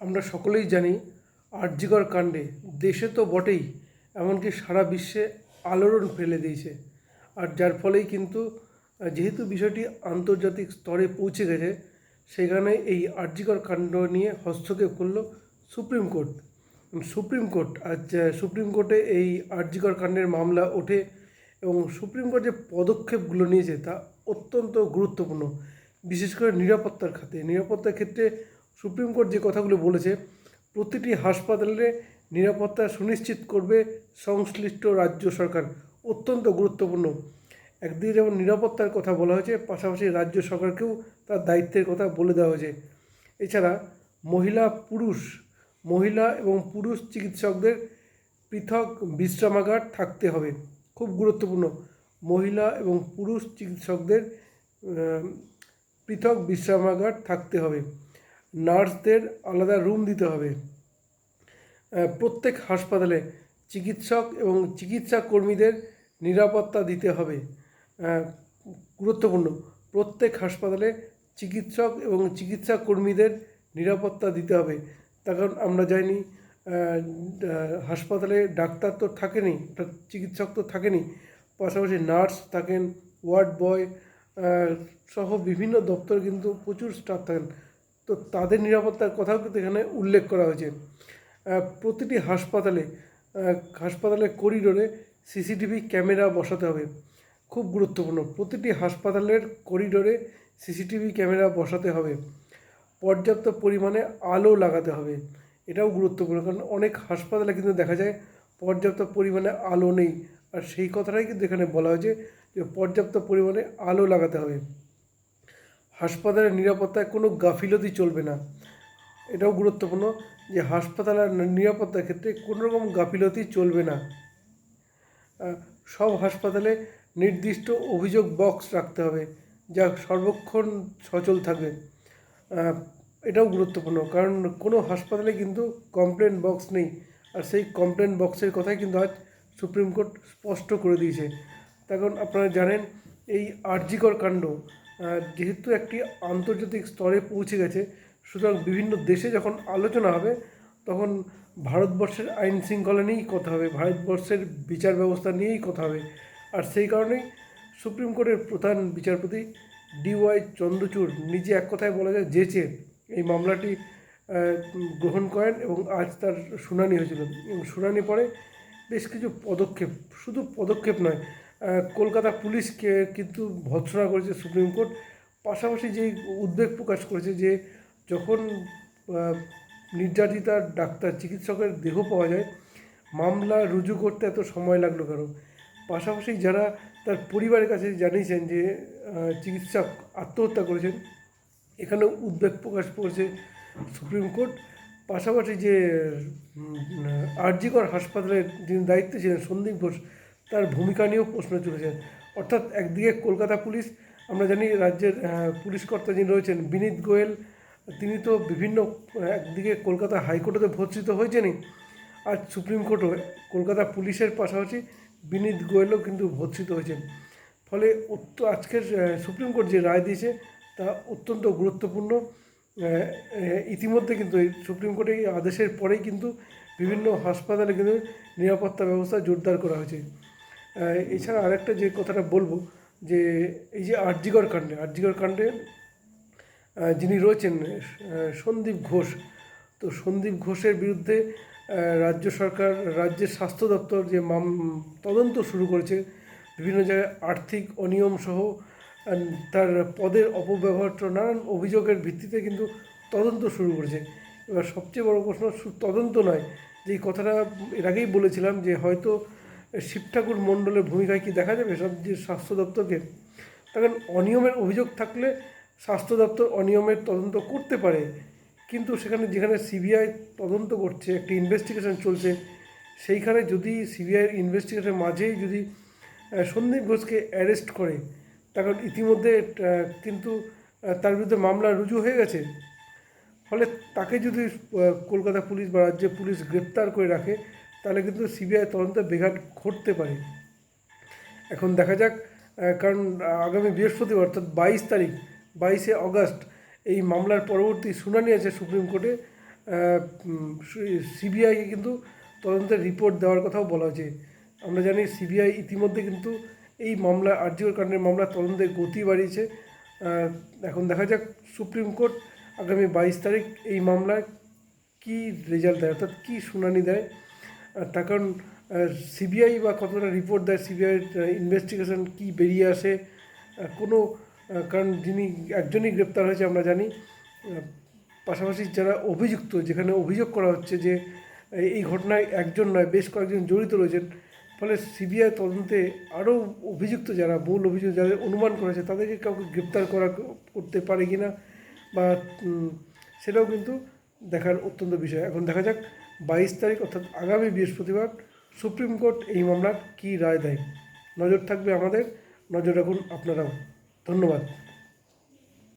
আমরা সকলেই জানি আরজিকর কাণ্ডে দেশে তো বটেই, এমনকি সারা বিশ্বে আলোড়ন ফেলে দিয়েছে। আর যার ফলেই কিন্তু যেহেতু বিষয়টি আন্তর্জাতিক স্তরে পৌঁছে গেছে, সেখানে এই আরজিকর কাণ্ড নিয়ে হস্তক্ষেপ করল সুপ্রিম কোর্ট। সুপ্রিম কোর্ট, আজ সুপ্রিম কোর্টে এই আরজিকর কাণ্ডের মামলা ওঠে এবং সুপ্রিম কোর্ট যে পদক্ষেপগুলো নিয়েছে তা অত্যন্ত গুরুত্বপূর্ণ, বিশেষ করে নিরাপত্তার খাতে। নিরাপত্তার ক্ষেত্রে সুপ্রিম কোর্ট যে কথাগুলো বলেছে, প্রতিটি হাসপাতালে নিরাপত্তা সুনিশ্চিত করবে সংশ্লিষ্ট রাজ্য সরকার। অত্যন্ত গুরুত্বপূর্ণ। একদিকে যেমন নিরাপত্তার কথা বলা হয়েছে, পাশাপাশি রাজ্য সরকারকেও তার দায়িত্বের কথা বলে দেওয়া হয়েছে। এছাড়া মহিলা পুরুষ, মহিলা এবং পুরুষ চিকিৎসকদের পৃথক বিশ্রামাগার থাকতে হবে। খুব গুরুত্বপূর্ণ। মহিলা এবং পুরুষ চিকিৎসকদের পৃথক বিশ্রামাগার থাকতে হবে। নার্সদের আলাদা রুম দিতে হবে। প্রত্যেক হাসপাতালে চিকিৎসক এবং চিকিৎসা কর্মীদের নিরাপত্তা দিতে হবে। গুরুত্বপূর্ণ, প্রত্যেক হাসপাতালে চিকিৎসক এবং চিকিৎসা কর্মীদের নিরাপত্তা দিতে হবে। তার কারণ আমরা জানি হাসপাতালে ডাক্তার তো থাকেনি চিকিৎসক তো থাকেনি। পাশাপাশি নার্স থাকেন, ওয়ার্ড বয় সহ বিভিন্ন দপ্তরে কিন্তু প্রচুর স্টাফ থাকেন। তো তাদের নিরাপত্তার কথাও কিন্তু এখানে উল্লেখ করা হয়েছে। প্রতিটি হাসপাতালে হাসপাতালের করিডোরে সিসিটিভি ক্যামেরা বসাতে হবে। খুব গুরুত্বপূর্ণ। প্রতিটি হাসপাতালের করিডোরে সিসিটিভি ক্যামেরা বসাতে হবে। পর্যাপ্ত পরিমাণে আলো লাগাতে হবে। এটাও গুরুত্বপূর্ণ, কারণ অনেক হাসপাতালে কিন্তু দেখা যায় পর্যাপ্ত পরিমাণে আলো নেই। আর সেই কথাটাই কিন্তু এখানে বলা হয়েছে যে পর্যাপ্ত পরিমাণে আলো লাগাতে হবে। হাসপাতালের নিরাপত্তায় কোনো গাফিলতি চলবে না। এটাও গুরুত্বপূর্ণ যে হাসপাতালের নিরাপত্তার ক্ষেত্রে কোনো রকম গাফিলতি চলবে না। সব হাসপাতালে নির্দিষ্ট অভিযোগ বক্স রাখতে হবে, যা সর্বক্ষণ সচল থাকবে। এটাও গুরুত্বপূর্ণ, কারণ কোনো হাসপাতালে কিন্তু কমপ্লেন বক্স নেই, আর সেই কমপ্লেন বক্সের কথাই কিন্তু আজ সুপ্রিম কোর্ট স্পষ্ট করে দিয়েছে। তখন আপনারা জানেন, এই আর্জিকর কাণ্ড যেহেতু একটি আন্তর্জাতিক স্তরে পৌঁছে গেছে, সুতরাং বিভিন্ন দেশে যখন আলোচনা হবে, তখন ভারতবর্ষের আইন শৃঙ্খলা নিয়েই কথা হবে, ভারতবর্ষের বিচার ব্যবস্থা নিয়েই কথা হবে। আর সেই কারণেই সুপ্রিম কোর্টের প্রধান বিচারপতি ডিওয়াই চন্দ্রচূড় নিজে এক কথায় বলা যায় যেচে এই মামলাটি গ্রহণ করেন এবং আজ তার শুনানি হয়েছিল। এবং শুনানি পরে বেশ কিছু পদক্ষেপ, শুধু পদক্ষেপ নয় কলকাতা পুলিশকে কিন্তু ভৎসনা করেছে সুপ্রিম কোর্ট। পাশাপাশি যে উদ্বেগ প্রকাশ করেছে যে যখন আহ, নির্যাতিতা ডাক্তার চিকিৎসকের দেহ পাওয়া যায় মামলা রুজু করতে এত সময় লাগল কেন? পাশাপাশি যারা তার পরিবারের কাছে জানিয়েছেন যে চিকিৎসক আত্মহত্যা করেছেন এখানে উদ্বেগ প্রকাশ করেছে সুপ্রিম কোর্ট। পাশাপাশি যে আরজিকর হাসপাতালের যিনি দায়িত্বে ছিলেন সন্দীপ ঘোষ তার ভূমিকা নিয়েও প্রশ্ন চলেছে অর্থাৎ একদিকে কলকাতা পুলিশ, আমরা জানি রাজ্যের পুলিশ কর্তা যিনি রয়েছেন, বিনীত গোয়েল, তিনি তো বিভিন্ন, একদিকে কলকাতা হাইকোর্টে ভর্তিত হয়েছেনই, আর সুপ্রিম কোর্টও, কলকাতা পুলিশের পাশাপাশি বিনীত গোয়েলও কিন্তু ভর্তিত হয়েছেন। ফলে আজকের সুপ্রিম কোর্ট যে রায় দিয়েছে, তা অত্যন্ত গুরুত্বপূর্ণ। ইতিমধ্যে কিন্তু এই সুপ্রিম কোর্টের আদেশের পরেই কিন্তু বিভিন্ন হাসপাতালে কিন্তু নিরাপত্তা ব্যবস্থা জোরদার করা হয়েছে। এছাড়া আরেকটা যে কথাটা বলব, যে এই যে আরজিগর কাণ্ডে আরজিগর কাণ্ডে যিনি রয়েছেন সন্দীপ ঘোষ, তো সন্দীপ ঘোষের বিরুদ্ধে রাজ্য সরকার, রাজ্যের স্বাস্থ্য দপ্তর যে মাম, তদন্ত শুরু করেছে, বিভিন্ন জায়গায় আর্থিক অনিয়ম সহ তার পদের অপব্যবহার নানান অভিযোগের ভিত্তিতে কিন্তু তদন্ত শুরু করেছে। এবার সবচেয়ে বড় প্রশ্ন তদন্ত নয়, যে কথাটা এর আগেই বলেছিলাম যে হয়তো শিব ঠাকুর মণ্ডলের ভূমিকায় কি দেখা যাবে? সব যে স্বাস্থ্য দপ্তরকে কারণ অনিয়মের অভিযোগ থাকলে স্বাস্থ্য দপ্তর অনিয়মের তদন্ত করতে পারে। কিন্তু সেখানে যেখানে সিবিআই তদন্ত করছে, একটি ইনভেস্টিগেশন চলছে, সেইখানে যদি সিবিআইয়ের ইনভেস্টিগেশনের মাঝেই যদি সন্দীপ ঘোষকে অ্যারেস্ট করে কারণ ইতিমধ্যে কিন্তু তার বিরুদ্ধে মামলা রুজু হয়ে গেছে। ফলে তাকে যদি কলকাতা পুলিশ বা রাজ্যের পুলিশ গ্রেপ্তার করে রাখে তাহলে কিন্তু সিবিআই তদন্তে বেঘাট ঘটতে পারে। এখন দেখা যাক কারণ আগামী বৃহস্পতিবার অর্থাৎ বাইশ তারিখ, বাইশে অগস্ট এই মামলার পরবর্তী শুনানি আছে সুপ্রিম কোর্টে। সিবিআইকে কিন্তু তদন্তের রিপোর্ট দেওয়ার কথাও বলা হয়েছে। আমরা জানি সিবিআই ইতিমধ্যে কিন্তু এই মামলা, আর্জিকর কাণ্ডের মামলা তদন্তের গতি বাড়িয়েছে। এখন দেখা যাক সুপ্রিম কোর্ট আগামী বাইশ তারিখ এই মামলায় কী রেজাল্ট দেয়, অর্থাৎ কী শুনানি দেয়। তার কারণ সিবিআই বা কতটা রিপোর্ট দেয় সিবিআই ইনভেস্টিগেশন কী বেরিয়ে আসে কোনো কারণ যিনি একজনই গ্রেপ্তার হয়েছে আমরা জানি পাশাপাশি যারা অভিযুক্ত, যেখানে অভিযোগ করা হচ্ছে যে এই- ঘটনায় একজন নয়, বেশ কয়েকজন জড়িত রয়েছেন, ফলে সিবিআই তদন্তে আরও অভিযুক্ত যারা মূল অভিযুক্ত যাদের অনুমান করেছে, তাদেরকে কাউকে গ্রেপ্তার করা করতে পারে কি না বা সেটাও কিন্তু দেখার অত্যন্ত বিষয়। এখন দেখা যাক বাইশ তারিখ, অর্থাৎ আগামী বৃহস্পতিবার সুপ্রিম কোর্ট এই মামলার কী রায় দেয়। নজর থাকবে আমাদের, নজর রাখুন আপনারাও। ধন্যবাদ।